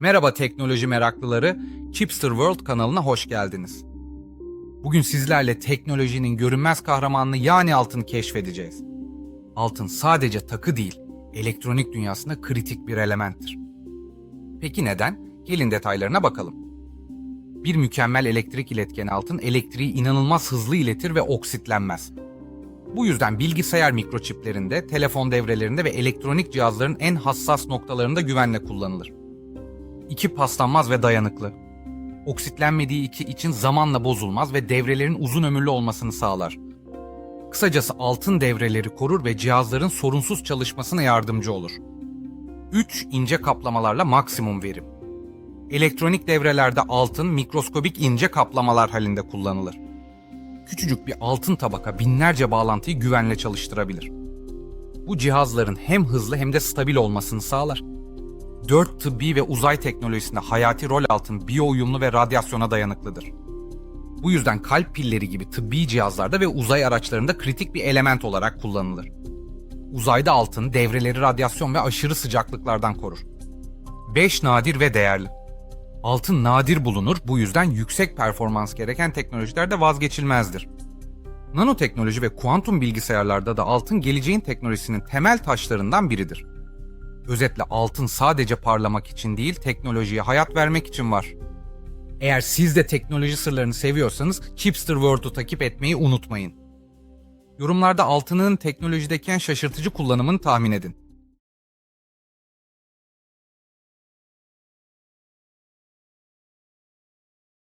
Merhaba teknoloji meraklıları, Chipster World kanalına hoş geldiniz. Bugün sizlerle teknolojinin görünmez kahramanını yani altını keşfedeceğiz. Altın sadece takı değil, elektronik dünyasında kritik bir elementtir. Peki neden? Gelin detaylarına bakalım. Bir mükemmel elektrik iletkeni altın elektriği inanılmaz hızlı iletir ve oksitlenmez. Bu yüzden bilgisayar mikroçiplerinde, telefon devrelerinde ve elektronik cihazların en hassas noktalarında güvenle kullanılır. İki paslanmaz ve dayanıklı. Oksitlenmediği iki için zamanla bozulmaz ve devrelerin uzun ömürlü olmasını sağlar. Kısacası altın devreleri korur ve cihazların sorunsuz çalışmasına yardımcı olur. 3 ince kaplamalarla maksimum verim. Elektronik devrelerde altın mikroskobik ince kaplamalar halinde kullanılır. Küçücük bir altın tabaka binlerce bağlantıyı güvenle çalıştırabilir. Bu cihazların hem hızlı hem de stabil olmasını sağlar. 4 tıbbi ve uzay teknolojisinde hayati rol altın biyo uyumlu ve radyasyona dayanıklıdır. Bu yüzden kalp pilleri gibi tıbbi cihazlarda ve uzay araçlarında kritik bir element olarak kullanılır. Uzayda altın devreleri radyasyon ve aşırı sıcaklıklardan korur. 5 nadir ve değerli. Altın nadir bulunur, bu yüzden yüksek performans gereken teknolojilerde vazgeçilmezdir. Nanoteknoloji ve kuantum bilgisayarlarda da altın geleceğin teknolojisinin temel taşlarından biridir. Özetle altın sadece parlamak için değil, teknolojiye hayat vermek için var. Eğer siz de teknoloji sırlarını seviyorsanız Chipster World'u takip etmeyi unutmayın. Yorumlarda altının teknolojideki en şaşırtıcı kullanımını tahmin edin.